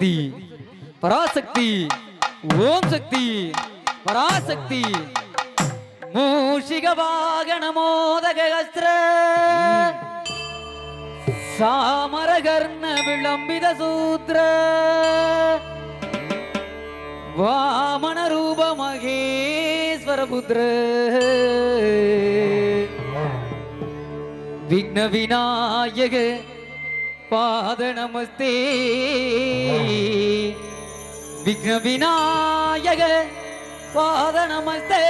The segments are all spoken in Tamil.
சக்தி பராசக்தி ஓம் சக்தி பராசக்தி. மூஷிக வாகனமோதக அஸ்திர. சாமரகர்ண விளம்பித சூத்திர. வாமன ரூப மகேஸ்வர புத்திர. விக்ன விநாயக பாத நமஸ்தே விக்ன விநாயக பாத நமஸ்தே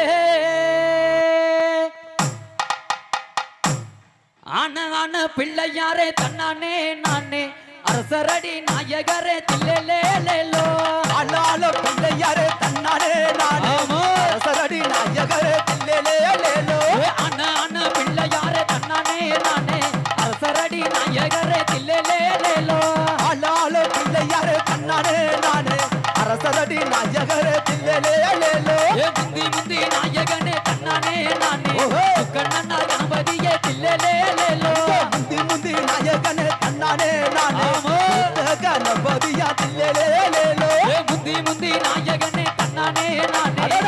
ஆன பிள்ளையாரே தன்னானே நானே. அரசரடி நாயகரே தில்லேலேலோ ஆளாள பிள்ளையாரே தன்னாலே நானே. அரசரடி நாயகரே அரசரடி நாயகரே தில்லேலே லேலோ ஏ முந்தி முந்தி நாயகனே தன்னானே நானே. ஓஹோ. கண்ணன்னா கணபதியே தில்லேலேலோ முந்தி முந்தி நாயகனே தன்னாலே நானே. கணபதியா தில்லேலே லேலோ ஏ முந்தி முந்தி நாயகனே தன்னானே நானே.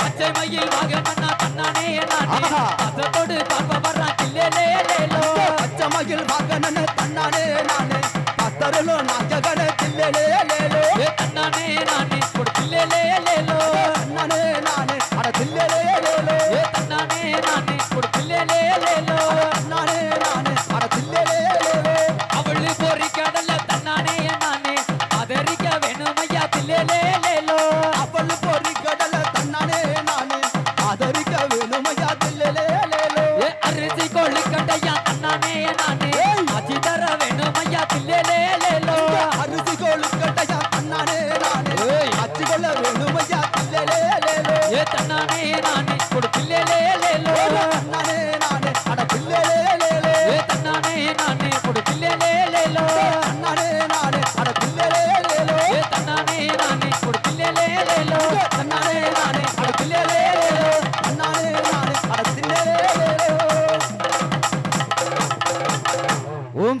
பச்சை மயில் வாகனனா தன்னானே நானே. பசத்தோடு பார்ப்ப தன்னானே நானே அட தில்லேலே லேலோ. அவளு பொறி கடல்ல தன்னானே நானே ஆதரிக்க வேணும் ஐயா தில்லேலேலோ அவள் பொறி கடல தன்னானே நானே ஆதரிக்க வேணுமையா தில்லேலே லேலோ. ஏ அரிசி கொள்ளு கண்டையா தன்னானே நானே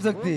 சக்தி